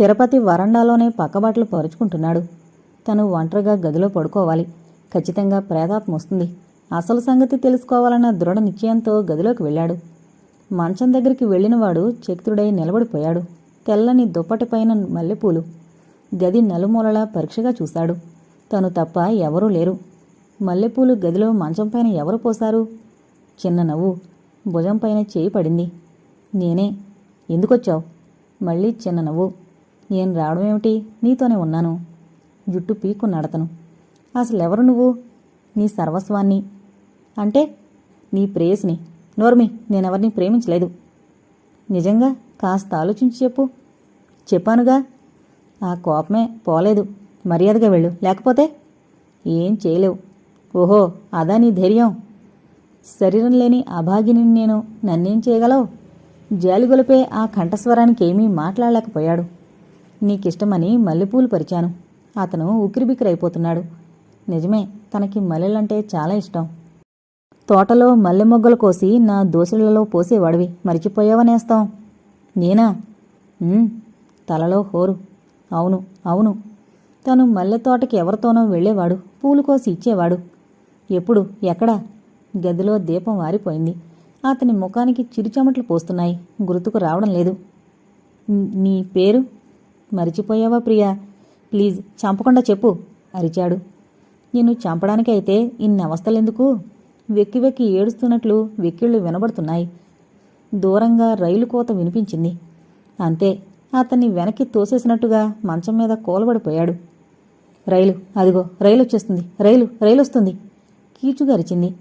తిరుపతి వరండాలోనే పక్కబాట్లు పరుచుకుంటున్నాడు. తను ఒంటరిగా గదిలో పడుకోవాలి. ఖచ్చితంగా ప్రేతాత్మ వస్తుంది. అసలు సంగతి తెలుసుకోవాలన్న దృఢ నిశ్చయంతో గదిలోకి వెళ్ళాడు. మంచం దగ్గరికి వెళ్ళినవాడు చక్తుడై నిలబడిపోయాడు. తెల్లని దుప్పటిపైన మల్లెపూలు. గది నలుమూలలా పరీక్షగా చూశాడు. తను తప్ప ఎవరూ లేరు. మల్లెపూలు గదిలో మంచంపైన ఎవరు పోశారు? చిన్న నవ్వు. భుజంపైన చేయి పడింది. నేనే. ఎందుకొచ్చావు? మళ్ళీ చిన్న నవ్వు. నేను రావడం ఏమిటి? నీతోనే ఉన్నాను. జుట్టు పీక్కున్నాడతను. అసలెవరు నువ్వు? నీ సర్వస్వాన్ని. అంటే నీ ప్రేయస్ని. నోర్మి నేనెవరిని ప్రేమించలేదు. నిజంగా కాస్త ఆలోచించి చెప్పు. చెప్పానుగా. ఆ కోపమే పోలేదు. మర్యాదగా వెళ్ళు. లేకపోతే ఏం చేయలేవు. ఓహో అదా నీ ధైర్యం. శరీరం లేని అభాగిని నేను నన్నేం చేయగలవు? జాలిగొలిపే ఆ కంఠస్వరానికి ఏమీ మాట్లాడలేకపోయాడు. నీకిష్టమని మల్లెపూలు పరిచాను. అతను ఉక్కిరిబిక్కిరైపోతున్నాడు. నిజమే తనకి మల్లెలంటే చాలా ఇష్టం. తోటలో మల్లె మొగ్గలు కోసి నా దోశలలో పోసేవాడివి. మరిచిపోయావనేస్తాం నేనా? తలలో హోరు. అవును అవును. తను మల్లె తోటకి ఎవరితోనో వెళ్ళేవాడు. పూలు కోసి ఇచ్చేవాడు. ఎప్పుడు? ఎక్కడ? గదిలో దీపం వారిపోయింది. అతని ముఖానికి చిరుచమట్లు పోస్తున్నాయి. గుర్తుకు రావడం లేదు. నీ పేరు? మరిచిపోయావా ప్రియా? ప్లీజ్ చంపకుండా చెప్పు అరిచాడు. నిన్ను చంపడానికైతే ఇన్ని అవస్థలెందుకు వెక్కి వెక్కి ఏడుస్తున్నట్లు వెక్కిళ్ళు వినబడుతున్నాయి. దూరంగా రైలు కోత వినిపించింది. అంతే అతన్ని వెనక్కి తోసేసినట్టుగా మంచం మీద కూలబడిపోయాడు. రైలు అదిగో రైలు వచ్చేస్తుంది రైలు రైలు వస్తుంది కీచుగరిచింది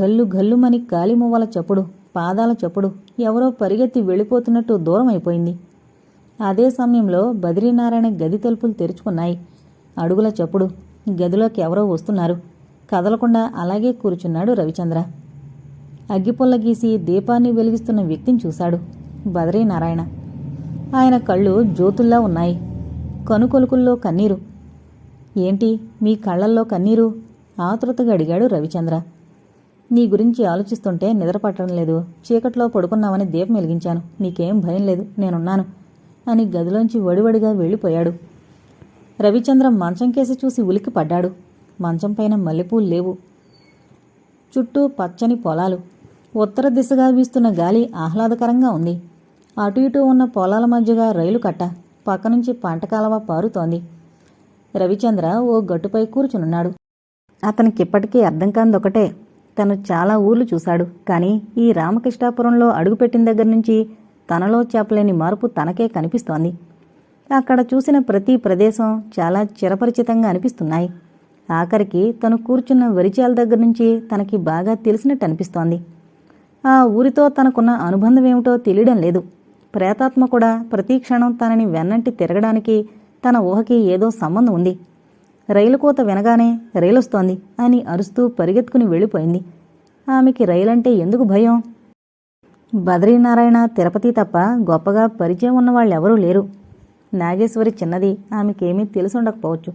గల్లు గల్లుమని గాలిమువ్వల చప్పుడు పాదాల చప్పుడు ఎవరో పరిగెత్తి వెళ్ళిపోతున్నట్టు దూరం అయిపోయింది అదే సమయంలో బద్రీనారాయణ గది తలుపులు తెరుచుకున్నాయి. అడుగుల చప్పుడు. గదిలోకి ఎవరో వస్తున్నారు. కదలకుండా అలాగే కూర్చున్నాడు రవిచంద్ర. అగ్గిపుల్ల గీసి దీపాన్ని వెలిగిస్తున్న వ్యక్తిని చూశాడు బద్రీనారాయణ. ఆయన కళ్ళు జ్యోతుల్లా ఉన్నాయి. కనుకొలుకుల్లో కన్నీరు. ఏంటి? మీ కళ్ళల్లో కన్నీరు? ఆతృతగా అడిగాడు రవిచంద్ర. నీ గురించి ఆలోచిస్తుంటే నిద్ర పట్టడం లేదు. చీకట్లో పడుకున్నావని దీపం వెలిగించాను. నీకేం భయం లేదు. నేనున్నాను. అని గదిలోంచి వడివడిగా వెళ్ళిపోయాడు. రవిచంద్ర మంచం కేసి చూసి ఉలికి పడ్డాడు మంచం పైన మల్లెపూలు లేవు. చుట్టూ పచ్చని పొలాలు. ఉత్తర దిశగా వీస్తున్న గాలి ఆహ్లాదకరంగా ఉంది. అటు ఇటు ఉన్న పొలాల మధ్యగా రైలు కట్ట పక్క నుంచి పంట కాలవ పారుతోంది. రవిచంద్ర ఓ గట్టుపై కూర్చునున్నాడు. అతనికి ఇప్పటికీ అర్థం కాందొకటే. తను చాలా ఊర్లు చూశాడు. కానీ ఈ రామకృష్ణాపురంలో అడుగుపెట్టిన దగ్గర నుంచి తనలో చెప్పలేని మార్పు తనకే కనిపిస్తోంది. అక్కడ చూసిన ప్రతి ప్రదేశం చాలా చిరపరిచితంగా అనిపిస్తున్నాయి. ఆఖరికి తను కూర్చున్న వరిచాల దగ్గర నుంచి తనకి బాగా తెలిసినట్టు అనిపిస్తోంది. ఆ ఊరితో తనకున్న అనుబంధం ఏమిటో తెలియడం లేదు. ప్రేతాత్మ కూడా ప్రతి క్షణం తనని వెన్నంటి తిరగడానికి తన ఊహకి ఏదో సంబంధం ఉంది. రైలు కోత వినగానే రైలొస్తోంది అని అరుస్తూ పరిగెత్తుకుని వెళ్ళిపోయింది. ఆమెకి రైలంటే ఎందుకు భయం? బద్రీనారాయణ తిరుపతి తప్ప గొప్పగా పరిచయం ఉన్న వాళ్ళెవరూ లేరు. నాగేశ్వరి చిన్నది ఆమెకేమీ తెలిసుండకపోవచ్చు.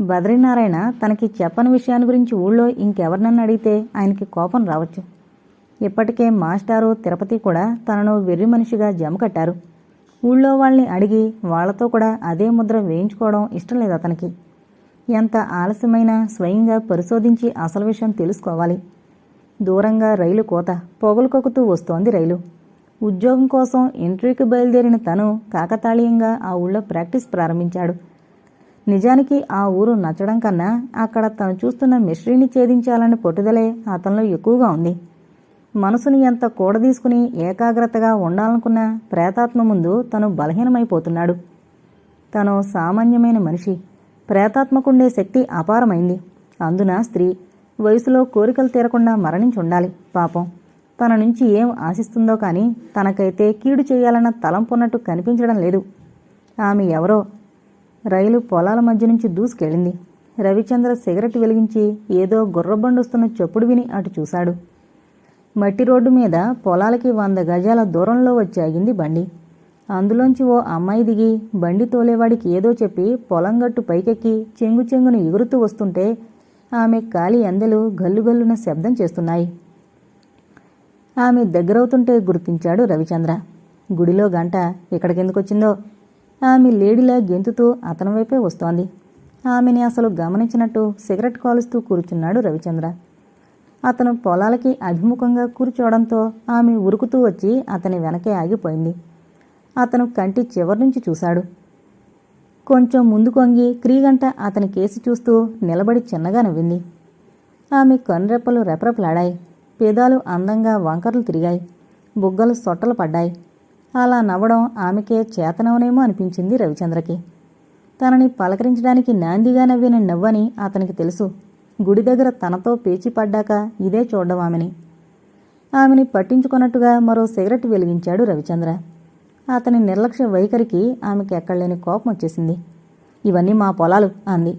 బద్రీనారాయణ తనకి చెప్పని విషయాన్ని గురించి ఊళ్ళో ఇంకెవరినన్ను అడిగితే ఆయనకి కోపం రావచ్చు. ఇప్పటికే మాస్టారు తిరుపతి కూడా తనను వెర్రి మనిషిగా జమ కట్టారు. ఊళ్ళో వాళ్ళని అడిగి వాళ్ళతో కూడా అదే ముద్ర వేయించుకోవడం ఇష్టం లేదు అతనికి. ఎంత ఆలస్యమైనా స్వయంగా పరిశోధించి అసలు విషయం తెలుసుకోవాలి. దూరంగా రైలు కోత పొగలు కొక్కుతూ వస్తోంది రైలు. ఉద్యోగం కోసం ఇంటర్వ్యూకి బయలుదేరిన తను కాకతాళీయంగా ఆ ఊళ్ళో ప్రాక్టీస్ ప్రారంభించాడు. నిజానికి ఆ ఊరు నచ్చడం కన్నా అక్కడ తను చూస్తున్న మిశ్రీని ఛేదించాలనే పట్టుదలే అతనిలో ఎక్కువగా ఉంది. మనసుని ఎంత కూడదీసుకుని ఏకాగ్రతగా ఉండాలనుకున్న ప్రేతాత్మ ముందు తను బలహీనమైపోతున్నాడు. తను సామాన్యమైన మనిషి. ప్రేతాత్మకుండే శక్తి అపారమైంది. అందున స్త్రీ వయసులో కోరికలు తీరకుండా మరణించి ఉండాలి. పాపం. తన నుంచి ఏం ఆశిస్తుందో కానీ తనకైతే కీడు చేయాలన్న తలంపున్నట్టు కనిపించడం లేదు. ఆమె ఎవరో? రైలు పొలాల మధ్య నుంచి దూసుకెళ్ళింది. రవిచంద్ర సిగరెట్ వెలిగించి ఏదో గుర్రబండొస్తున్న చప్పుడు విని అటు చూశాడు. మట్టి రోడ్డు మీద పొలాలకి వంద గజాల దూరంలో వచ్చి ఆగింది బండి. అందులోంచి ఓ అమ్మాయి దిగి బండి తోలేవాడికి ఏదో చెప్పి పొలం గట్టు పైకెక్కి చెంగు చెంగును ఎగురుతూ వస్తుంటే ఆమె కాలి అందెలు గల్లుగల్లున శబ్దం చేస్తున్నాయి. ఆమె దగ్గరవుతుంటే గుర్తించాడు రవిచంద్ర. గుడిలో గంట ఎక్కడికెందుకొచ్చిందో? ఆమె లేడీలా గెంతుతూ అతని వైపే వస్తోంది. ఆమెని అసలు గమనించినట్టు సిగరెట్ కాలుస్తూ కూర్చున్నాడు రవిచంద్ర. అతను పొలాలకి అభిముఖంగా కూర్చోవడంతో ఆమె ఉరుకుతూ వచ్చి అతని వెనకే ఆగిపోయింది. అతను కంటి చివరి నుంచి చూశాడు. కొంచెం ముందు కొంగి క్రీగంట అతని కేసి చూస్తూ నిలబడి చిన్నగా నవ్వింది. ఆమె కనురెప్పలు రెపరెపలాడాయి. పేదాలు అందంగా వంకర్లు తిరిగాయి. బుగ్గలు సొట్టలు పడ్డాయి. అలా నవ్వడం ఆమెకే చేతనవనేమో అనిపించింది రవిచంద్రకి. తనని పలకరించడానికి నాందిగా నవ్విన నవ్వని అతనికి తెలుసు. గుడి దగ్గర తనతో పేచి పడ్డాక ఇదే చూడడం ఆమెని. ఆమెని పట్టించుకున్నట్టుగా మరో సిగరెట్ వెలిగించాడు రవిచంద్ర. అతని నిర్లక్ష్య వైఖరికి ఆమెకి ఎక్కడలేని కోపం వచ్చేసింది. ఇవన్నీ మా పొలాలు అంది.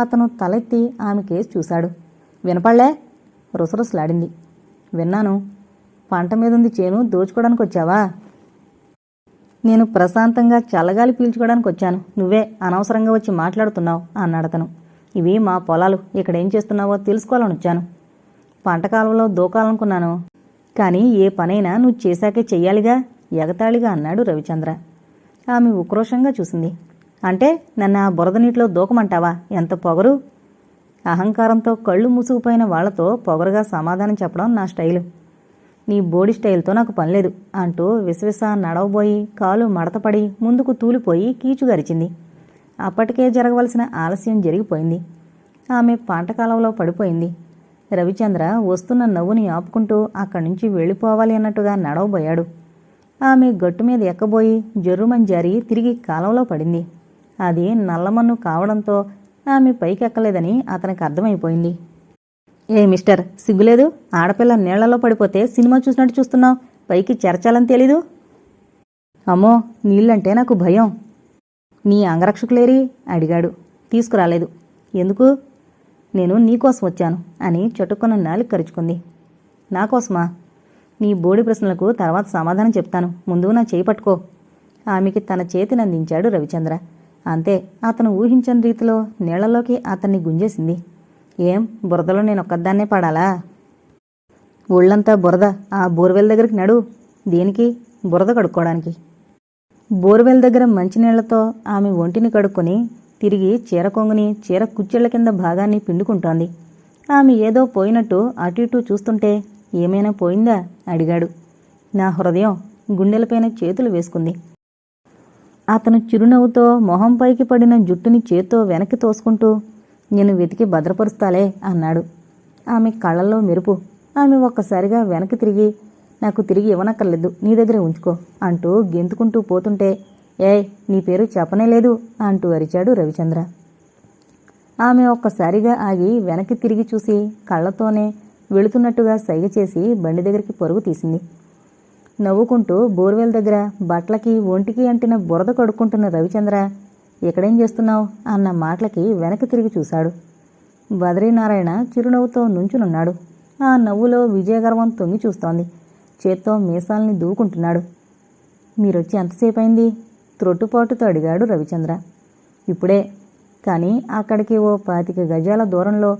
అతను తలెత్తి ఆమె కేసు చూశాడు. వినపడలే? రుసరుసలాడింది. విన్నాను. పంట మీదుంది చేను దోచుకోవడానికి వచ్చావా? నేను ప్రశాంతంగా చల్లగాలి పీల్చుకోవడానికి వచ్చాను. నువ్వే అనవసరంగా వచ్చి మాట్లాడుతున్నావు అన్నాడతను ఇవి మా పొలాలు. ఇక్కడ ఏం చేస్తున్నావో తెలుసుకోవాలని వచ్చాను. పంట కాలంలో దూకాలనుకున్నాను. కానీ ఏ పనైనా నువ్వు చేశాకే చెయ్యాలిగా. ఎగతాళిగా అన్నాడు రవిచంద్ర. ఆమె ఉక్రోషంగా చూసింది. అంటే నన్ను ఆ బురద నీటిలో దూకమంటావా? ఎంత పొగరు? అహంకారంతో కళ్ళు మూసుకుపోయిన వాళ్ళతో పొగరుగా సమాధానం చెప్పడం నా స్టైలు. నీ బోడి స్టైల్తో నాకు పనిలేదు అంటూ విసవిస నడవబోయి కాలు మడతపడి ముందుకు తూలిపోయి కీచుగరిచింది అప్పటికే జరగవలసిన ఆలస్యం జరిగిపోయింది. ఆమె పాంటకాలంలో పడిపోయింది. రవిచంద్ర వస్తున్న నవ్వుని ఆపుకుంటూ అక్కడి నుంచి వెళ్ళిపోవాలి అన్నట్టుగా నడవబోయాడు. ఆమె గట్టు మీద ఎక్కబోయి జర్రుమని జారి తిరిగి కాలంలో పడింది. అది నల్లమన్ను కావడంతో ఆమె పైకెక్కలేదని అతనికి అర్థమైపోయింది. ఏ మిస్టర్ సిగ్గులేదు? ఆడపిల్ల నీళ్ళలో పడిపోతే సినిమా చూసినట్టు చూస్తున్నావు. పైకి చెరచాలని తెలీదు? అమ్మో నీళ్ళంటే నాకు భయం. నీ అంగరక్షకులేరి? అడిగాడు. తీసుకురాలేదు. ఎందుకు? నేను నీకోసం వచ్చాను అని చటుక్కున నాలుగు కరుచుకుంది. నాకోసమా? నీ బోడి ప్రశ్నలకు తర్వాత సమాధానం చెప్తాను. ముందు నా చేయి పట్టుకో. ఆమెకి తన చేతిని అందించాడు రవిచంద్ర. అంతే అతను ఊహించని రీతిలో నీళ్ళలోకి అతన్ని గుంజేసింది. ఏం బురదలో నేను ఒక్కదాన్నే పడాలా? ఒళ్ళంతా బురద ఆ బోర్వెల్ దగ్గరికి నడు. దేనికి బురద కడుక్కోవడానికి. బోర్వెల్ దగ్గర మంచినీళ్ళతో ఆమె ఒంటిని కడుక్కొని తిరిగి చీర కొంగుని చీర కుచ్చెళ్ళ కింద భాగాన్ని పిండుకుంటోంది. ఆమె ఏదో పోయినట్టు అటు ఇటు చూస్తుంటే ఏమైనా పోయిందా? అడిగాడు. నా హృదయం గుండెలపైన చేతులు వేసుకుంది. అతను చిరునవ్వుతో మొహం పైకి పడిన జుట్టుని చేత్తో వెనక్కి తోసుకుంటూ నేను వెతికి భద్రపరుస్తాలే అన్నాడు. ఆమె కళ్ళల్లో మెరుపు. ఆమె ఒక్కసారిగా వెనక్కి తిరిగి నాకు తిరిగి ఇవ్వనక్కర్లేదు నీ దగ్గరే ఉంచుకో అంటూ గెంతుకుంటూ పోతుంటే ఏయ్ నీ పేరు చెప్పనే లేదు అంటూ అరిచాడు రవిచంద్ర. ఆమె ఒక్కసారిగా ఆగి వెనక్కి తిరిగి చూసి కళ్ళతోనే వెళుతున్నట్టుగా సైగ చేసి బండి దగ్గరికి పరుగు తీసింది. నవ్వుకుంటూ బోర్వెల్ దగ్గర బట్టలకి ఒంటికి అంటిన బురద కడుక్కుంటున్న రవిచంద్ర ఎక్కడేం చేస్తున్నావు? అన్న మాటలకి వెనక్కి తిరిగి చూశాడు. బద్రీనారాయణ చిరునవ్వుతో నుంచునున్నాడు. ఆ నవ్వులో విజయగర్వం తొంగి చూస్తోంది. చేత్తో మీసాల్ని దూకుంటున్నాడు. మీరొచ్చి ఎంతసేపు అయింది త్రొట్టుపాటుతో అడిగాడు రవిచంద్ర. ఇప్పుడే. కానీ అక్కడికి ఓ పాతిక గజాల దూరంలో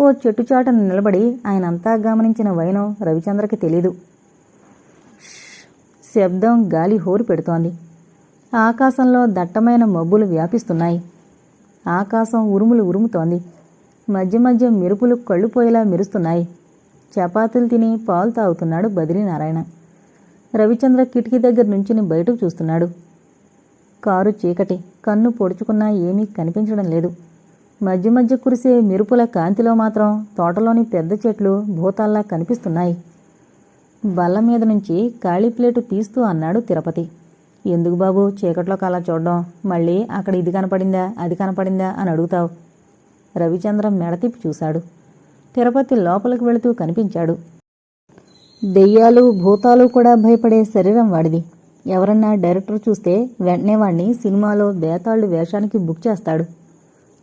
ఓ చెట్టు చాటను నిలబడి ఆయనంతా గమనించిన వైనం రవిచంద్రకి తెలీదు. శబ్దం గాలి హోరు పెడుతోంది. ఆకాశంలో దట్టమైన మబ్బులు వ్యాపిస్తున్నాయి. ఆకాశం ఉరుములు ఉరుముతోంది. మధ్య మధ్య మెరుపులు కళ్ళుపోయేలా మెరుస్తున్నాయి. చపాతీలు తిని పాలు తాగుతున్నాడు బద్రీనారాయణ. రవిచంద్ర కిటికీ దగ్గర నుంచుని బయటకు చూస్తున్నాడు. కారు చీకటి కన్ను పొడుచుకున్నా ఏమీ కనిపించడం లేదు. మధ్య మధ్య కురిసే మెరుపుల కాంతిలో మాత్రం తోటలోని పెద్ద చెట్లు భూతాల్లా కనిపిస్తున్నాయి. బల్ల మీద నుంచి ఖాళీ ప్లేటు తీస్తూ అన్నాడు తిరుపతి. ఎందుకు బాబు చీకట్లో కలా చూడడం? మళ్ళీ అక్కడ ఇది కనపడిందా అది కనపడిందా అని అడుగుతావు. రవిచంద్రం మెడతిప్పి చూశాడు. తిరుపతి లోపలికి వెళుతూ కనిపించాడు. దెయ్యాలు భూతాలు కూడా భయపడే శరీరం వాడిది. ఎవరన్నా డైరెక్టర్ చూస్తే వెంటనే వాడిని సినిమాలో బేతాళ్ళు వేషానికి బుక్ చేస్తాడు.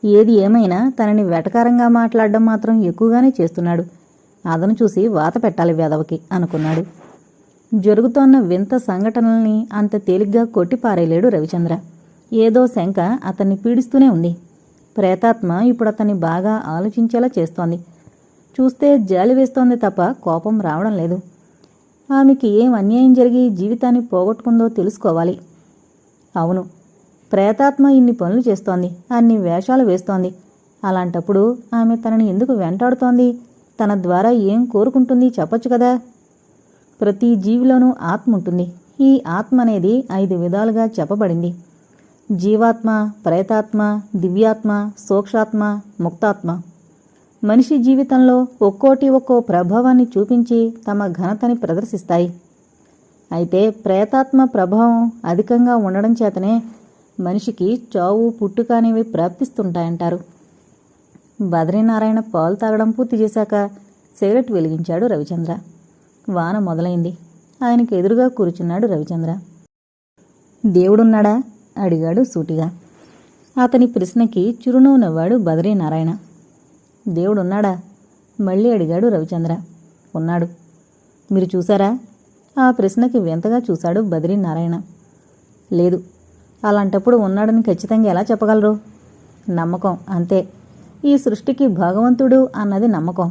ఏది ఏమైనా తనని వెటకారంగా మాట్లాడడం మాత్రం ఎక్కువగానే చేస్తున్నాడు. అదను చూసి వాత పెట్టాలి వెదవకి అనుకున్నాడు. జరుగుతోన్న వింత సంఘటనల్ని అంత తేలిగ్గా కొట్టిపారేలేడు రవిచంద్ర. ఏదో శంక అతన్ని పీడిస్తూనే ఉంది. ప్రేతాత్మ ఇప్పుడు అతన్ని బాగా ఆలోచించేలా చేస్తోంది. చూస్తే జాలి వేస్తోంది తప్ప కోపం రావడం లేదు. ఆమెకి ఏం అన్యాయం జరిగి జీవితాన్ని పోగొట్టుకుందో తెలుసుకోవాలి. అవును ప్రేతాత్మ ఇన్ని పనులు చేస్తోంది అన్ని వేషాలు వేస్తోంది. అలాంటప్పుడు ఆమె తనని ఎందుకు వెంటాడుతోంది? తన ద్వారా ఏం కోరుకుంటుంది చెప్పొచ్చు కదా? ప్రతి జీవిలోనూ ఆత్మ ఉంటుంది. ఈ ఆత్మ అనేది ఐదు విధాలుగా చెప్పబడింది. జీవాత్మ ప్రేతాత్మ దివ్యాత్మ సూక్షాత్మ ముక్తాత్మ. మనిషి జీవితంలో ఒక్కోటి ఒక్కో ప్రభావాన్ని చూపించి తమ ఘనతని ప్రదర్శిస్తాయి. అయితే ప్రేతాత్మ ప్రభావం అధికంగా ఉండడం చేతనే మనిషికి చావు పుట్టుక అనేవి ప్రాప్తిస్తుంటాయంటారు. బద్రీనారాయణ పాలు తాగడం పూర్తి చేశాక సిగరెట్ వెలిగించాడు రవిచంద్ర. వాన మొదలైంది. ఆయనకు ఎదురుగా కూర్చున్నాడు రవిచంద్ర. దేవుడున్నాడా? అడిగాడు సూటిగా. అతని ప్రశ్నకి చిరునవ్వు నవ్వాడు బద్రీనారాయణ. దేవుడున్నాడా? మళ్ళీ అడిగాడు రవిచంద్ర. ఉన్నాడు. మీరు చూసారా ఆ ప్రశ్నకి వింతగా చూశాడు బద్రీనారాయణ. లేదు అలాంటప్పుడు ఉన్నాడని ఖచ్చితంగా ఎలా చెప్పగలరు? నమ్మకం అంతే. ఈ సృష్టికి భగవంతుడు అన్నది నమ్మకం.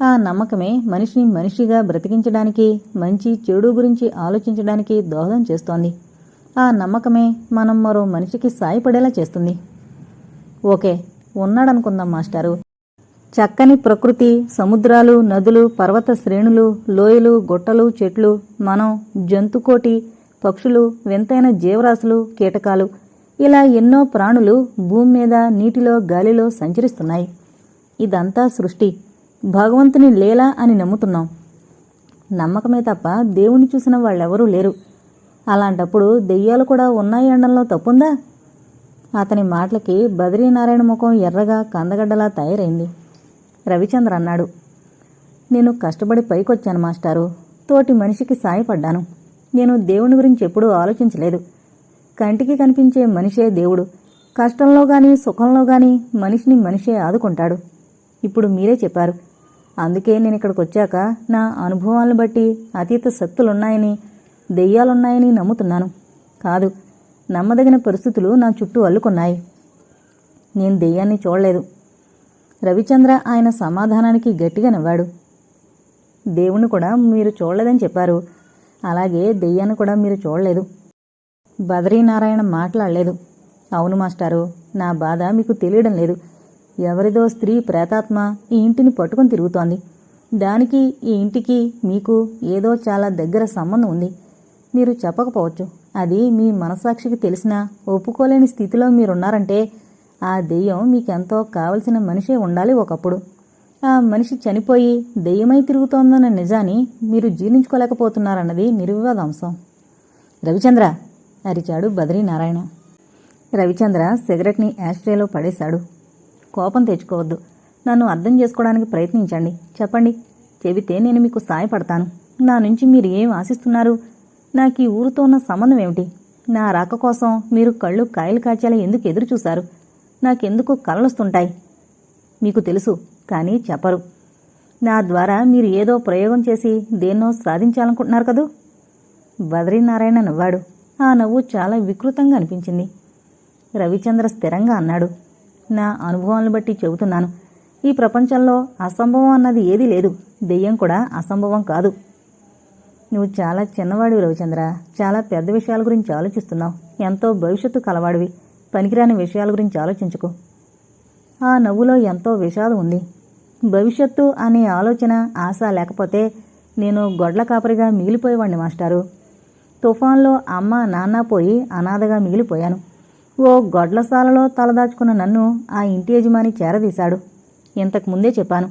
ఆ నమ్మకమే మనిషిని మనిషిగా బ్రతికించడానికి మంచి చెడు గురించి ఆలోచించడానికి దోహదం చేస్తోంది. ఆ నమ్మకమే మనం మరో మనిషికి సాయపడేలా చేస్తుంది. ఓకే ఉన్నాడనుకుందాం మాస్టారు. చక్కని ప్రకృతి సముద్రాలు నదులు పర్వత శ్రేణులు లోయలు గుట్టలు చెట్లు మనం జంతుకోటి పక్షులు వింతైన జీవరాశులు కీటకాలు ఇలా ఎన్నో ప్రాణులు భూమి మీద నీటిలో గాలిలో సంచరిస్తున్నాయి. ఇదంతా సృష్టి. భగవంతుని లేలా అని నమ్ముతున్నాం. నమ్మకమే తప్ప దేవుని చూసిన వాళ్ళెవరూ లేరు. అలాంటప్పుడు దెయ్యాలు కూడా ఉన్నాయి అనడంలో తప్పుందా? అతని మాటలకి బద్రీనారాయణ ముఖం ఎర్రగా కందగడ్డలా తయారైంది. రవిచంద్ర అన్నాడు నేను కష్టపడి పైకొచ్చాను మాస్టారు. తోటి మనిషికి సాయపడ్డాను. నేను దేవుని గురించి ఎప్పుడూ ఆలోచించలేదు. కంటికి కనిపించే మనిషే దేవుడు. కష్టంలో కానీ సుఖంలో కానీ మనిషిని మనిషే ఆదుకుంటాడు. ఇప్పుడు మీరే చెప్పారు. అందుకే నేను ఇక్కడికి వచ్చాక నా అనుభవాలను బట్టి అతీత శక్తులున్నాయని దెయ్యాలున్నాయని నమ్ముతున్నాను. కాదు నమ్మదగిన పరిస్థితులు నా చుట్టూ అల్లుకున్నాయి. నేను దెయ్యాన్ని చూడలేదు. రవిచంద్ర ఆయన సమాధానానికి గట్టిగా నవ్వాడు. దేవుణ్ణి కూడా మీరు చూడలేదని చెప్పారు. అలాగే దెయ్యాన్ని కూడా మీరు చూడలేదు. బద్రీనారాయణ మాట్లాడలేదు. అవును మాస్టారు నా బాధ మీకు తెలియడం లేదు. ఎవరిదో స్త్రీ ప్రేతాత్మ ఈ ఇంటిని పట్టుకొని తిరుగుతోంది. దానికి ఈ ఇంటికి మీకు ఏదో చాలా దగ్గర సంబంధం ఉంది. మీరు చెప్పకపోవచ్చు. అది మీ మనసాక్షికి తెలిసినా ఒప్పుకోలేని స్థితిలో మీరున్నారంటే ఆ దెయ్యం మీకెంతో కావలసిన మనిషే ఉండాలి ఒకప్పుడు. ఆ మనిషి చనిపోయి దెయ్యమై తిరుగుతోందన్న నిజాన్ని మీరు జీర్ణించుకోలేకపోతున్నారన్నది నిర్వివాదాంశం రవిచంద్ర అరిచాడు బద్రీనారాయణ. రవిచంద్ర సిగరెట్ని యాష్ట్రేలో పడేశాడు. కోపం తెచ్చుకోవద్దు. నన్ను అర్థం చేసుకోవడానికి ప్రయత్నించండి. చెప్పండి. చెబితే నేను మీకు సాయపడతాను. నా నుంచి మీరు ఏం ఆశిస్తున్నారు? నాకు ఈ ఊరితో ఉన్న సంబంధం ఏమిటి? నా రాక కోసం మీరు కళ్ళు కాయలు కాచేలా ఎందుకు ఎదురు చూశారు నాకెందుకు కలలొస్తుంటాయి. మీకు తెలుసు కానీ చెప్పరు. నా ద్వారా మీరు ఏదో ప్రయోగం చేసి దేన్నో సాధించాలనుకుంటున్నారు కదూ? బద్రీనారాయణ నవ్వాడు. ఆ నవ్వు చాలా వికృతంగా అనిపించింది. రవిచంద్ర స్థిరంగా అన్నాడు. నా అనుభవాలను బట్టి చెబుతున్నాను. ఈ ప్రపంచంలో అసంభవం అన్నది ఏదీ లేదు. దెయ్యం కూడా అసంభవం కాదు. నువ్వు చాలా చిన్నవాడివి రవిచంద్ర. చాలా పెద్ద విషయాల గురించి ఆలోచిస్తున్నావు. ఎంతో భవిష్యత్తు కలవాడివి. పనికిరాని విషయాల గురించి ఆలోచించుకో. ఆ నవ్వులో ఎంతో విషాదం ఉంది. భవిష్యత్తు అనే ఆలోచన ఆశ లేకపోతే నేను గొడ్ల కాపరిగా మిగిలిపోయేవాడిని మాస్టారు. తుఫాన్లో అమ్మ నాన్న పోయి అనాథగా మిగిలిపోయాను. ఓ గొడ్లసాలలో తలదాచుకున్న నన్ను ఆ ఇంటి యజమాని చేరదీశాడు. ఇంతకు ముందే చెప్పాను.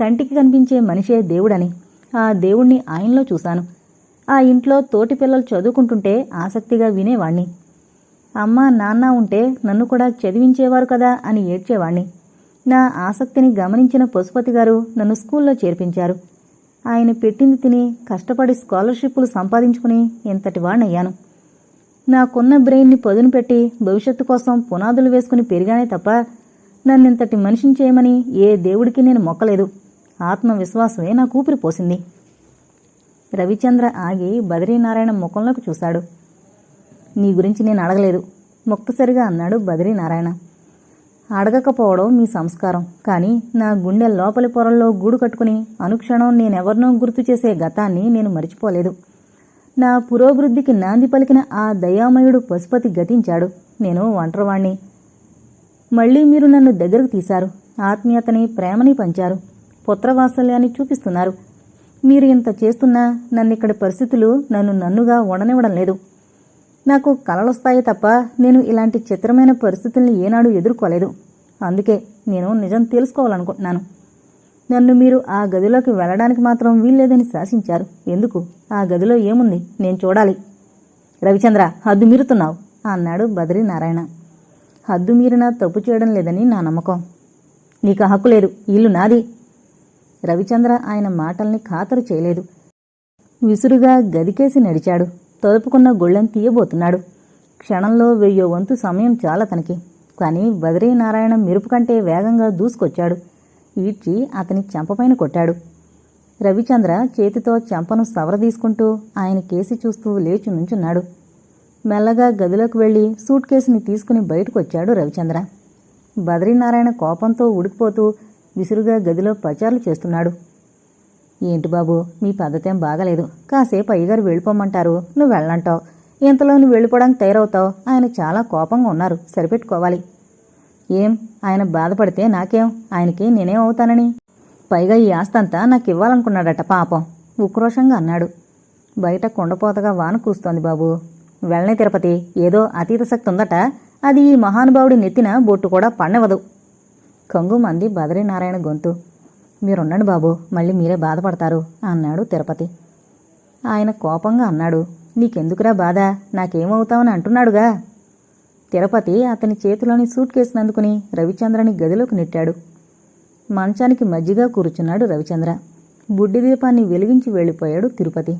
కంటికి కనిపించే మనిషే దేవుడని ఆ దేవుణ్ణి ఆయనలో చూశాను. ఆ ఇంట్లో తోటి పిల్లలు చదువుకుంటుంటే ఆసక్తిగా వినేవాణ్ణి. అమ్మ నాన్న ఉంటే నన్ను కూడా చదివించేవారు కదా అని ఏడ్చేవాణ్ణి. నా ఆసక్తిని గమనించిన పశుపతి గారు నన్ను స్కూల్లో చేర్పించారు. ఆయన పెట్టింది తిని కష్టపడి స్కాలర్షిప్లు సంపాదించుకుని ఇంతటి వాణ్ణయ్యాను. నాకున్న బ్రెయిన్ని పదును పెట్టి భవిష్యత్తు కోసం పునాదులు వేసుకుని పెరిగానే తప్ప నన్నింతటి మనిషిని చేయమని ఏ దేవుడికి నేను మొక్కలేదు. ఆత్మవిశ్వాసమే నా ఊపిరి పోసింది. రవిచంద్ర ఆగి బద్రీనారాయణ ముఖంలోకి చూశాడు. నీ గురించి నేను అడగలేదు. ముక్తసరిగా అన్నాడు బద్రీనారాయణ. అడగకపోవడం మీ సంస్కారం. కానీ నా గుండె లోపలి పొరల్లో గూడు కట్టుకుని అనుక్షణం నేనెవరినో గుర్తు చేసే గతాన్ని నేను మర్చిపోలేదు. నా పురోభివృద్ధికి నాంది పలికిన ఆ దయామయుడు పశుపతి గతించాడు. నేను ఒంటరివాణ్ణి. మళ్ళీ మీరు నన్ను దగ్గరకు తీశారు. ఆత్మీయతని ప్రేమని పంచారు. పుత్రవాత్సల్యాన్ని చూపిస్తున్నారు. మీరు ఇంత చేస్తున్నా నన్నిక్కడి పరిస్థితులు నన్ను నన్నుగా ఉండనివ్వడం లేదు. నాకు కలలొస్తాయి తప్ప నేను ఇలాంటి చిత్రమైన పరిస్థితుల్ని ఏనాడు ఎదుర్కోలేదు. అందుకే నేను నిజం తెలుసుకోవాలనుకుంటున్నాను. నన్ను మీరు ఆ గదిలోకి వెళ్ళడానికి మాత్రం వీల్లేదని శాసించారు. ఎందుకు? ఆ గదిలో ఏముంది? నేను చూడాలి. రవిచంద్ర హద్దు మీరుతున్నావు అన్నాడు బద్రీనారాయణ. హద్దు మీరినా తప్పు చేయడం లేదని నా నమ్మకం. నీకు హక్కు లేదు. ఇల్లు నాది. రవిచంద్ర ఆయన మాటల్ని ఖాతరు చేయలేదు. విసురుగా గదికేసి నడిచాడు. తలుపుకున్న గొళ్ళెం తీయబోతున్నాడు. క్షణంలో వెయ్యో వంతు సమయం చాలా తనకి కానీ బద్రీనారాయణ మెరుపు కంటే వేగంగా దూసుకొచ్చాడు. ఈడ్చి అతని చెంపపైన కొట్టాడు. రవిచంద్ర చేతితో చెంపను సవరదీసుకుంటూ ఆయన కేసి చూస్తూ లేచి నుంచున్నాడు. మెల్లగా గదిలోకి వెళ్ళి సూట్ కేసుని తీసుకుని బయటకు వచ్చాడు రవిచంద్ర. బద్రీనారాయణ కోపంతో ఉడికిపోతూ విసురుగా గదిలో పచారులు చేస్తున్నాడు. ఏంటి బాబు మీ పద్ధతేం బాగలేదు. కాసేపు అయ్యగారు వెళ్ళిపోమంటారు. నువ్వు వెళ్ళంటావు ఇంతలో నువ్వు వెళ్ళిపోవడానికి తయారవుతావు. ఆయన చాలా కోపంగా ఉన్నారు. సరిపెట్టుకోవాలి. ఏం? ఆయన బాధపడితే నాకేం? ఆయనకి నేనేం అవుతానని? పైగా ఈ ఆస్తంతా నాకు ఇవ్వాలనుకున్నాడట పాపం. ఉక్రోషంగా అన్నాడు. బయట కొండపోతగా వాన కూస్తోంది బాబు. వెళ్ళనే తిరుపతి. ఏదో అతీత శక్తి ఉందట. అది ఈ మహానుభావుడి నెత్తిన బొట్టు కూడా పండవదు. కంగు మంది బదరీనారాయణ గొంతు. మీరుండండి బాబు మళ్ళీ మీరే బాధపడతారు అన్నాడు తిరుపతి. ఆయన కోపంగా అన్నాడు నీకెందుకురా బాధ నాకేమవుతావని అంటున్నాడుగా? తిరుపతి అతని చేతిలోని సూట్ కేసునందుకుని రవిచంద్రని గదిలోకి నెట్టాడు. మంచానికి మజ్జిగా కూర్చున్నాడు రవిచంద్ర. బుడ్డి దీపాన్ని వెలిగించి వెళ్ళిపోయాడు తిరుపతి.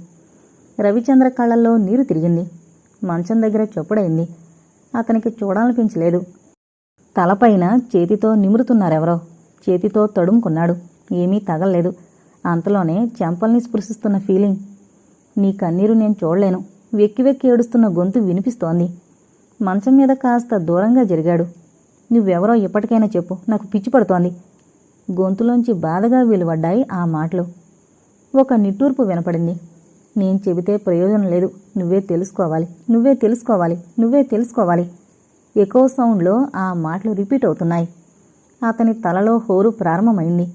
రవిచంద్ర కళ్ళల్లో నీరు తిరిగింది. మంచం దగ్గర చొప్పుడైంది. అతనికి చూడాలనిపించలేదు. తలపైన చేతితో నిమురుతున్నారెవరో చేతితో తడుముకున్నాడు. ఏమీ తగలలేదు. అంతలోనే చెంపల్ని స్పృశిస్తున్న ఫీలింగ్. నీ కన్నీరు నేను చూడలేను. వెక్కి వెక్కి ఏడుస్తున్న గొంతు వినిపిస్తోంది. మంచం మీద కాస్త దూరంగా జరిగాడు. నువ్వెవరో ఇప్పటికైనా చెప్పు. నాకు పిచ్చి పడుతోంది. గొంతులోంచి బాధగా వెలువడ్డాయి ఆ మాటలు. ఒక నిట్టూర్పు వినపడింది. నేను చెబితే ప్రయోజనం లేదు. నువ్వే తెలుసుకోవాలి. నువ్వే తెలుసుకోవాలి. నువ్వే తెలుసుకోవాలి. ఎకో సౌండ్లో ఆ మాటలు రిపీట్ అవుతున్నాయి. అతని తలలో హోరు ప్రారంభమైంది.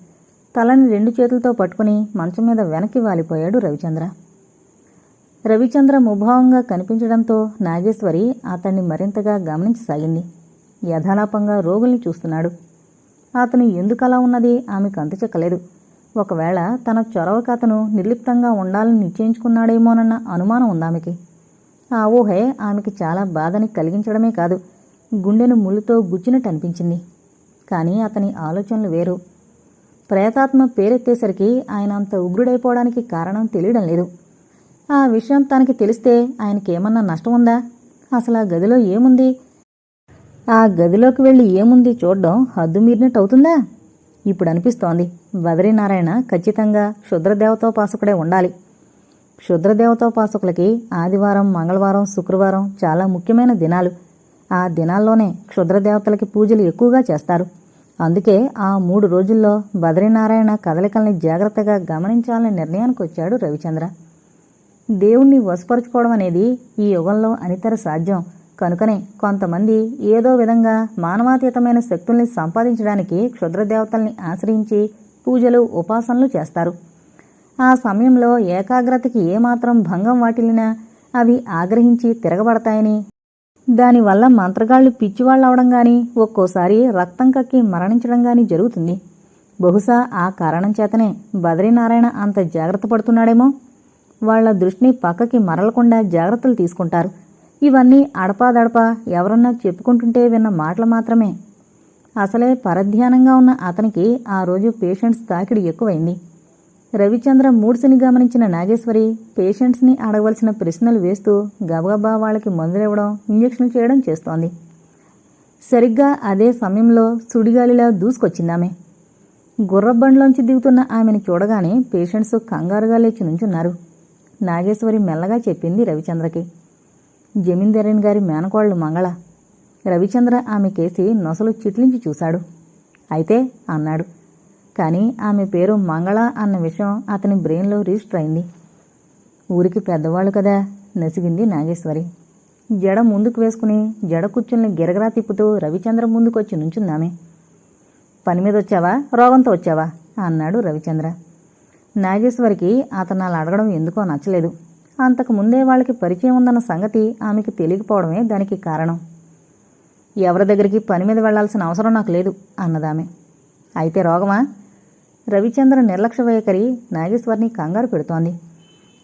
తలని రెండు చేతులతో పట్టుకుని మంచం మీద వెనక్కి వాలిపోయాడు రవిచంద్ర. రవిచంద్ర ముభావంగా కనిపించడంతో నాగేశ్వరి అతన్ని మరింతగా గమనించసాగింది. యథాలాపంగా రోగుల్ని చూస్తున్నాడు. అతను ఎందుకలా ఉన్నది ఆమెకు అంతుచెక్కలేదు ఒకవేళ తన చొరవకు అతను నిర్లిప్తంగా ఉండాలని నిశ్చయించుకున్నాడేమోనన్న అనుమానం ఉందామెకి. ఆ ఊహే ఆమెకి చాలా బాధని కలిగించడమే కాదు గుండెను ముళ్ళుతో గుచ్చినట్టు అనిపించింది కానీ అతని ఆలోచనలు వేరు. ప్రేతాత్మ పేరెత్తేసరికి ఆయన అంత ఉగ్రుడైపోవడానికి కారణం తెలియడం లేదు. ఆ విషయం తనకి తెలిస్తే ఆయనకేమన్నా నష్టం ఉందా? అసలు ఆ గదిలో ఏముంది? ఆ గదిలోకి వెళ్ళి ఏముంది చూడడం హద్దు మీరినట్టు అవుతుందా? ఇప్పుడు అనిపిస్తోంది. బదరీనారాయణ ఖచ్చితంగా క్షుద్రదేవతోపాసకుడే ఉండాలి. క్షుద్రదేవతోపాసకులకి ఆదివారం మంగళవారం శుక్రవారం చాలా ముఖ్యమైన దినాలు. ఆ దినాల్లోనే క్షుద్రదేవతలకి పూజలు ఎక్కువగా చేస్తారు. అందుకే ఆ మూడు రోజుల్లో బద్రీనారాయణ కదలికల్ని జాగ్రత్తగా గమనించాలనే నిర్ణయానికి వచ్చాడు రవిచంద్ర. దేవుణ్ణి వశపరుచుకోవడం అనేది ఈ యుగంలో అనితర సాధ్యం. కనుకనే కొంతమంది ఏదో విధంగా మానవాతీతమైన శక్తుల్ని సంపాదించడానికి క్షుద్రదేవతల్ని ఆశ్రయించి పూజలు ఉపాసనలు చేస్తారు. ఆ సమయంలో ఏకాగ్రతకి ఏమాత్రం భంగం వాటిల్లినా అవి ఆగ్రహించి తిరగబడతాయని దానివల్ల మంత్రగాళ్ళు పిచ్చివాళ్ళవడం గాని ఒక్కోసారి రక్తం కక్కి మరణించడం గాని జరుగుతుంది. బహుశా ఆ కారణం చేతనే బద్రీనారాయణ అంత జాగ్రత్త పడుతున్నాడేమో? వాళ్ళ దృష్టిని పక్కకి మరలకుండా జాగ్రత్తలు తీసుకుంటారు. ఇవన్నీ అడపాదడపా ఎవరన్నా చెప్పుకుంటుంటే విన్న మాటలు మాత్రమే. అసలే పరధ్యానంగా ఉన్న అతనికి ఆ రోజు పేషెంట్స్ తాకిడి ఎక్కువైంది. రవిచంద్ర మూడ్స్ని గమనించిన నాగేశ్వరి పేషెంట్స్ని అడగవలసిన ప్రశ్నలు వేస్తూ గబగబా వాళ్ళకి మందులివ్వడం ఇంజెక్షన్లు చేయడం చేస్తోంది. సరిగ్గా అదే సమయంలో సుడిగాలిలా దూసుకొచ్చిందామె. గుర్రబండ్లోంచి దిగుతున్న ఆమెను చూడగానే పేషెంట్స్ కంగారుగా లేచి నుంచున్నారు. నాగేశ్వరి మెల్లగా చెప్పింది రవిచంద్రకి. జమీందారిన్ గారి మేనకోళ్ళు మంగళ. రవిచంద్ర ఆమె కేసి నొసలు చిట్లించి చూశాడు. అయితే అన్నాడు కానీ ఆమె పేరు మంగళ అన్న విషయం అతని బ్రెయిన్లో రిజిస్టర్ అయింది. ఊరికి పెద్దవాళ్ళు కదా నసిగింది నాగేశ్వరి. జడ ముందుకు వేసుకుని జడ కుచ్చుల్ని గిరగరా తిప్పుతూ రవిచంద్ర ముందుకొచ్చి నుంచుందామె. పని మీద వచ్చావా? రోగంతో వచ్చావా? అన్నాడు రవిచంద్ర. నాగేశ్వరికి అతను అలా అడగడం ఎందుకో నచ్చలేదు. అంతకు ముందే వాళ్ళకి పరిచయం ఉందన్న సంగతి ఆమెకి తెలియకపోవడమే దానికి కారణం. ఎవరి దగ్గరికి పని మీద వెళ్ళాల్సిన అవసరం నాకు లేదు అన్నదామె. అయితే రోగమా? రవిచంద్ర నిర్లక్ష్య వైఖరి నాగేశ్వర్ని కంగారు పెడుతోంది.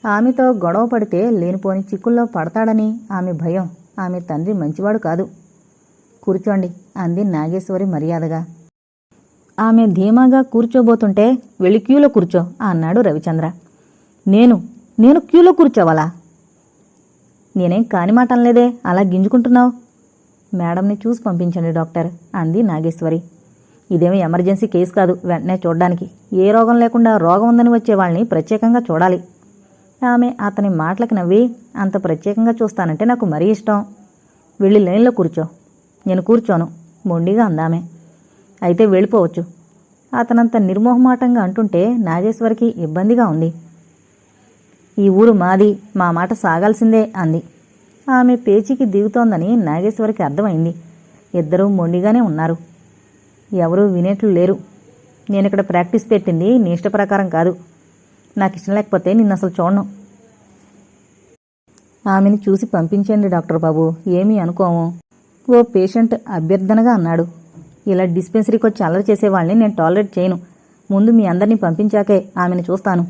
ఆమెతో గొడవ పడితే లేనిపోని చిక్కుల్లో పడతాడని ఆమె భయం. ఆమె తండ్రి మంచివాడు కాదు. కూర్చోండి అంది నాగేశ్వరి మర్యాదగా. ఆమె ధీమాగా కూర్చోబోతుంటే వెళ్ళి క్యూలో కూర్చో అన్నాడు రవిచంద్ర. నేను నేను క్యూలో కూర్చోవాలా? నేనేం కాని మాట అనలేదే అలా గింజుకుంటున్నావు? మేడంని చూసి పంపించండి డాక్టర్ అంది నాగేశ్వరి. ఇదేమి ఎమర్జెన్సీ కేసు కాదు వెంటనే చూడడానికి. ఏ రోగం లేకుండా రోగం ఉందని వచ్చే వాళ్ళని ప్రత్యేకంగా చూడాలి. ఆమె అతని మాటలకు నవ్వి అంత ప్రత్యేకంగా చూస్తానంటే నాకు మరీ ఇష్టం. వెళ్ళి లైన్లో కూర్చో. నేను కూర్చోను మొండిగా అందామె. అయితే వెళ్ళిపోవచ్చు. అతనంత నిర్మోహమాటంగా అంటుంటే నాగేశ్వరికి ఇబ్బందిగా ఉంది. ఈ ఊరు మాది మా మాట సాగాల్సిందే అంది. ఆమె పేచీకి దిగుతోందని నాగేశ్వరికి అర్థమైంది. ఇద్దరూ మొండిగానే ఉన్నారు. ఎవరూ వినేట్లు లేరు. నేను ఇక్కడ ప్రాక్టీస్ పెట్టింది నీ ఇష్ట ప్రకారం కాదు. నాకు ఇష్టం లేకపోతే నిన్ను అసలు చూడను. ఆమెని చూసి పంపించండి డాక్టర్ బాబు. ఏమీ అనుకోము. ఓ పేషెంట్ అభ్యర్థనగా అన్నాడు. ఇలా డిస్పెన్సరీకి వచ్చి అల్లరి చేసేవాళ్ళని నేను టాలరేట్ చేయను. ముందు మీ అందరినీ పంపించాకే ఆమెను చూస్తాను.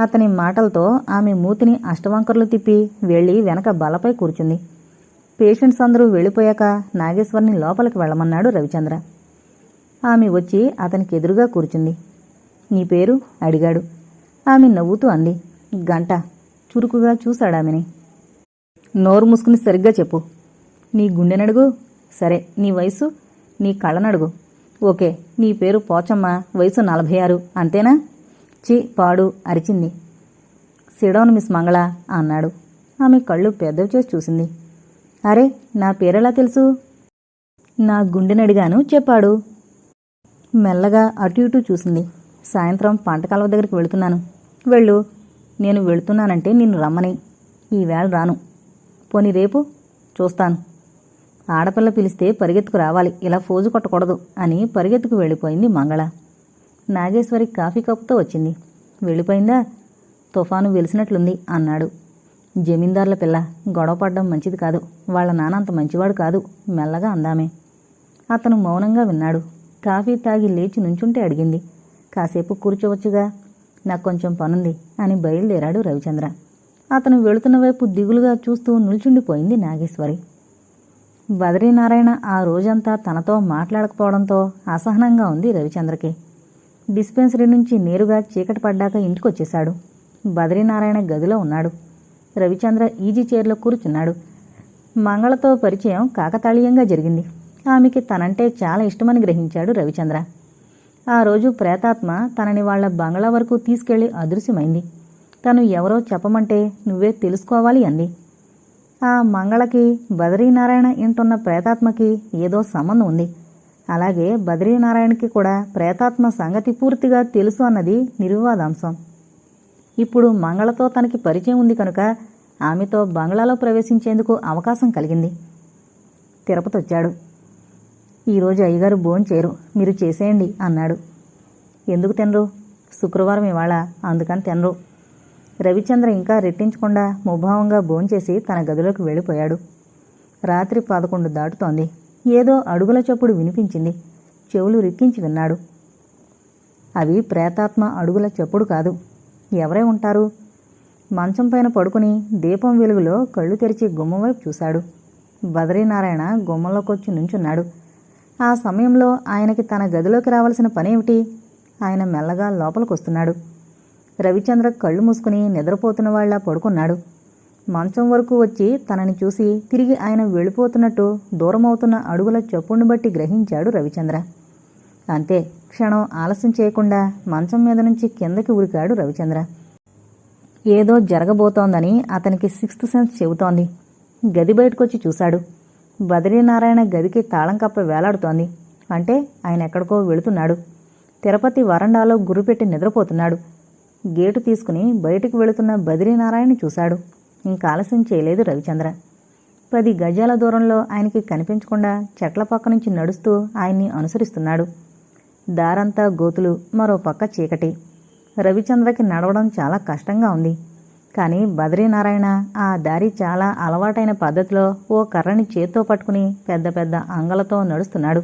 అతని మాటలతో ఆమె మూతిని అష్టవంకర్లు తిప్పి వెళ్ళి వెనక బలపై కూర్చుంది. పేషెంట్స్ అందరూ వెళ్ళిపోయాక నాగేశ్వర్ని లోపలికి వెళ్ళమన్నాడు రవిచంద్ర. ఆమె వచ్చి అతనికి ఎదురుగా కూర్చుంది. నీ పేరు? అడిగాడు. ఆమె నవ్వుతూ అంది. గంట. చురుకుగా చూశాడామెని. నోరు మూసుకుని సరిగ్గా చెప్పు. నీ గుండెనడుగు? సరే. నీ వయసు? నీ కళ్ళనడుగు? ఓకే. నీ పేరు పోచమ్మ. వయసు నలభై ఆరు. అంతేనా? చి పాడు. అరిచింది. సిడౌన్ మిస్ మంగళ అన్నాడు. ఆమె కళ్ళు పెద్దవి చేసి చూసింది. అరే నా పేరెలా తెలుసు? నా గుండెనడిగాను చెప్పాడు. మెల్లగా అటు ఇటు చూసింది. సాయంత్రం పంటకాలవ దగ్గరికి వెళుతున్నాను. వెళ్ళు నేను వెళుతున్నానంటే నిన్ను రమ్మని. ఈవేళ రాను. పోని రేపు చూస్తాను. ఆడపిల్ల పిలిస్తే పరిగెత్తుకు రావాలి. ఇలా ఫోజు కొట్టకూడదు అని పరిగెత్తుకు వెళ్ళిపోయింది మంగళ. నాగేశ్వరి కాఫీ కప్పుతో వచ్చింది. వెళ్ళిపోయిందా? తుఫాను వెలిసినట్లుంది అన్నాడు. జమీందార్ల పిల్ల గొడవ పడ్డం మంచిది కాదు. వాళ్ళ నాన్న అంత మంచివాడు కాదు మెల్లగా అందామే. అతను మౌనంగా విన్నాడు. కాఫీ తాగి లేచి నుంచుంటే అడిగింది. కాసేపు కూర్చోవచ్చుగా. నాకు కొంచెం పనుంది అని బయలుదేరాడు రవిచంద్ర. అతను వెళుతున్న వైపు దిగులుగా చూస్తూ నిల్చుండిపోయింది నాగేశ్వరి. బద్రీనారాయణ ఆ రోజంతా తనతో మాట్లాడకపోవడంతో అసహనంగా ఉంది రవిచంద్రకి. డిస్పెన్సరీ నుంచి నేరుగా చీకటి పడ్డాక ఇంటికొచ్చేశాడు. బద్రీనారాయణ గదిలో ఉన్నాడు. రవిచంద్ర ఈజీ చైర్లో కూర్చున్నాడు. మంగళతో పరిచయం కాకతాళీయంగా జరిగింది. ఆమెకి తనంటే చాలా ఇష్టమని గ్రహించాడు రవిచంద్ర. ఆ రోజు ప్రేతాత్మ తనని వాళ్ళ బంగ్లా వరకు తీసుకెళ్ళి అదృశ్యమైంది. తను ఎవరో చెప్పమంటే నువ్వే తెలుసుకోవాలి అంది. ఆ మంగళకి బద్రీనారాయణ ఇంటున్న ప్రేతాత్మకి ఏదో సంబంధం ఉంది. అలాగే బద్రీనారాయణకి కూడా ప్రేతాత్మ సంగతి పూర్తిగా తెలుసు అన్నది నిర్వివాదాంశం ఇప్పుడు మంగళతో తనకి పరిచయం ఉంది కనుక ఆమెతో బంగ్లాలో ప్రవేశించేందుకు అవకాశం కలిగింది. తిరుపతి వచ్చాడు ఈరోజు అయ్యగారు భోజనం మీరు చేసేయండి అన్నాడు. ఎందుకు తినరు? శుక్రవారం ఇవాళ అందుకని తినరు. రవిచంద్ర ఇంకా రెట్టించకుండా ముభావంగా భోంచేసి తన గదిలోకి వెళ్ళిపోయాడు. రాత్రి పదకొండు దాటుతోంది. ఏదో అడుగుల చప్పుడు వినిపించింది. చెవులు రిక్కించి విన్నాడు. అవి ప్రేతాత్మ అడుగుల చప్పుడు కాదు. ఎవరై ఉంటారు? మంచం పైన పడుకుని దీపం వెలుగులో కళ్ళు తెరిచి గుమ్మం వైపు చూశాడు. బద్రీనారాయణ గుమ్మంలోకొచ్చి నుంచున్నాడు. ఆ సమయంలో ఆయనకి తన గదిలోకి రావాల్సిన పనేమిటి? ఆయన మెల్లగా లోపలికొస్తున్నాడు. రవిచంద్ర కళ్ళు మూసుకుని నిద్రపోతున్న వాళ్ళ పడుకున్నాడు. మంచం వరకు వచ్చి తనని చూసి తిరిగి ఆయన వెళ్ళిపోతున్నట్టు దూరమవుతున్న అడుగుల చెప్పును బట్టి గ్రహించాడు రవిచంద్ర. అంతే క్షణం ఆలస్యం చేయకుండా మంచం మీద నుంచి కిందకి ఉరికాడు రవిచంద్ర. ఏదో జరగబోతోందని అతనికి సిక్స్త్ సెన్స్ చెబుతోంది. గది బయటకొచ్చి చూశాడు. బద్రీనారాయణ గదికి తాళం కప్ప వేలాడుతోంది. అంటే ఆయన ఎక్కడికో వెళుతున్నాడు. తిరుపతి వరండాలో గురుపెట్టి నిద్రపోతున్నాడు. గేటు తీసుకుని బయటకు వెళుతున్న బద్రీనారాయణ చూశాడు. ఇంకా ఆలస్యం చేయలేదు రవిచంద్ర పది గజాల దూరంలో ఆయనకి కనిపించకుండా చెట్ల పక్క నుంచి నడుస్తూ ఆయన్ని అనుసరిస్తున్నాడు. దారంతా గోతులు మరో పక్క చీకటి. రవిచంద్రకి నడవడం చాలా కష్టంగా ఉంది. కానీ బద్రీనారాయణ ఆ దారి చాలా అలవాటైన పద్ధతిలో ఓ కర్రని చేత్తో పట్టుకుని పెద్ద పెద్ద అంగలతో నడుస్తున్నాడు.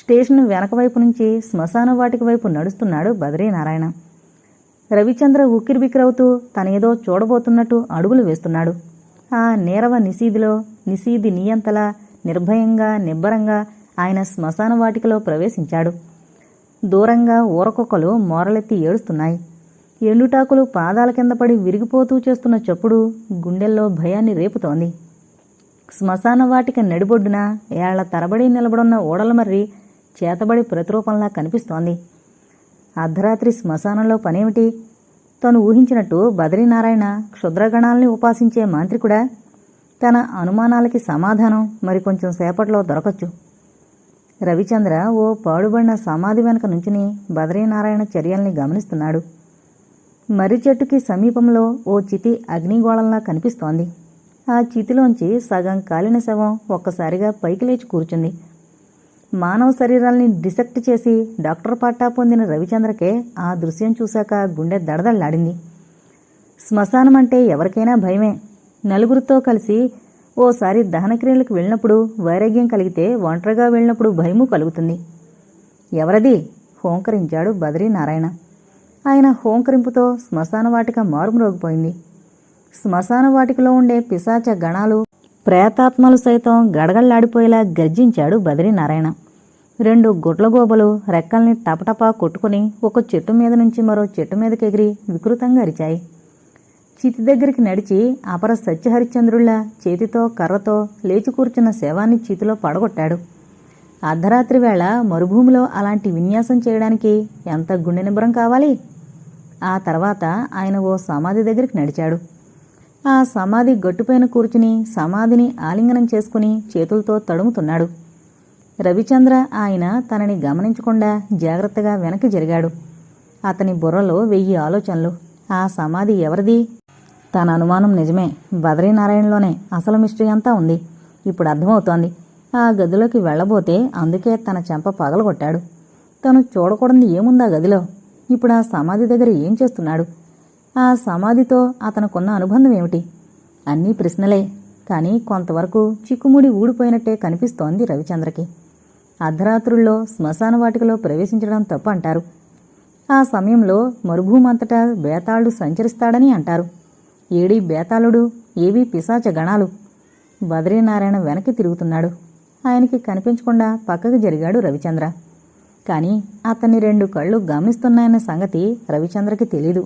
స్టేషన్ వెనక వైపు నుంచి శ్మశాన వాటిక వైపు నడుస్తున్నాడు బద్రీనారాయణ. రవిచంద్ర ఉక్కిరిబిక్కిరవుతూ తనేదో చూడబోతున్నట్టు అడుగులు వేస్తున్నాడు. ఆ నీరవ నిశీధిలో నిశీధి నియంతలా నిర్భయంగా నిబ్బరంగా ఆయన శ్మశాన వాటికలో ప్రవేశించాడు. దూరంగా ఊరకొక్కలు మోరలెత్తి ఏడుస్తున్నాయి. ఎండుటాకులు పాదాల కింద పడి విరిగిపోతూ చేస్తున్న చప్పుడు గుండెల్లో భయాన్ని రేపుతోంది. శ్మశాన వాటిక నడిబొడ్డున ఏళ్ళ తరబడి నిలబడున్న ఓడలమర్రి చేతబడి ప్రతిరూపంలా కనిపిస్తోంది. అర్ధరాత్రి శ్మశానంలో పనేమిటి? తను ఊహించినట్టు బద్రీనారాయణ క్షుద్రగణాల్ని ఉపాసించే మాంత్రికుడా? తన అనుమానాలకి సమాధానం మరికొంచెం సేపట్లో దొరకచ్చు. రవిచంద్ర ఓ పాడుబడిన సమాధి వెనుక నుంచుని బద్రీనారాయణ చర్యల్ని గమనిస్తున్నాడు. మర్రి చెట్టుకి సమీపంలో ఓ చితి అగ్నిగోళంలా కనిపిస్తోంది. ఆ చితిలోంచి సగం కాలిన శవం ఒక్కసారిగా పైకి లేచి కూర్చుంది. మానవ శరీరాల్ని డిసెక్ట్ చేసి డాక్టర్ పట్టా పొందిన రవిచంద్రకే ఆ దృశ్యం చూశాక గుండె దడదళ్ళాడింది శ్మశానం అంటే ఎవరికైనా భయమే. నలుగురితో కలిసి ఓసారి దహనక్రియలకు వెళ్ళినప్పుడు వైరాగ్యం కలిగితే ఒంటరిగా వెళ్ళినప్పుడు భయము కలుగుతుంది. ఎవరది? హోంకరించాడు బద్రీనారాయణ ఆయన హోంకరింపుతో శ్మశాన వాటిక మారుమ్రోగిపోయింది. శ్మశాన వాటికలో ఉండే పిశాచ గణాలు ప్రేతాత్మలు సైతం గడగళ్ళాడిపోయేలా గర్జించాడు బద్రీనారాయణ. రెండు గుడ్లగోబలు రెక్కల్ని టపటపా కొట్టుకుని ఒక చెట్టు మీద నుంచి మరో చెట్టు మీదకి ఎగిరి వికృతంగా అరిచాయి. చితి దగ్గరికి నడిచి అపర సత్యహరిశ్చంద్రుళ్ళ చేతితో కర్రతో లేచి కూర్చున్న శవాన్ని చితిలో పడగొట్టాడు. అర్ధరాత్రి వేళ మరుభూమిలో అలాంటి విన్యాసం చేయడానికి ఎంత గుండె నిబ్బరం కావాలి? ఆ తర్వాత ఆయన ఓ సమాధి దగ్గరికి నడిచాడు. ఆ సమాధి గట్టుపైన కూర్చుని సమాధిని ఆలింగనం చేసుకుని చేతులతో తడుముతున్నాడు. రవిచంద్ర ఆయన తనని గమనించకుండా జాగ్రత్తగా వెనక్కి జరిగాడు. అతని బుర్రలో వెయ్యి ఆలోచనలు. ఆ సమాధి ఎవరిది? తన అనుమానం నిజమే. బద్రీనారాయణలోనే అసలు మిస్టరీ అంతా ఉంది. ఇప్పుడు అర్థమవుతోంది. ఆ గదిలోకి వెళ్ళబోతే అందుకే తన చెంప పగలగొట్టాడు. తను చూడకూడదు ఏముందా గదిలో? ఇప్పుడు ఆ సమాధి దగ్గర ఏం చేస్తున్నాడు? ఆ సమాధితో అతనుకున్న అనుబంధం ఏమిటి? అన్నీ ప్రశ్నలే కానీ కొంతవరకు చిక్కుముడి ఊడిపోయినట్టే కనిపిస్తోంది రవిచంద్రకి. అర్ధరాత్రుల్లో శ్మశాన వాటికలో ప్రవేశించడం తప్పు అంటారు. ఆ సమయంలో మరుభూమంతటా బేతాళుడు సంచరిస్తాడని అంటారు. ఏడీ బేతాళుడు ఏవీ పిశాచ గణాలు. బద్రీనారాయణ వెనక్కి తిరుగుతున్నాడు. ఆయనకి కనిపించకుండా పక్కకు జరిగాడు రవిచంద్ర. కానీ అతన్ని రెండు కళ్ళు గమనిస్తున్నాయన్న సంగతి రవిచంద్రకి తెలీదు.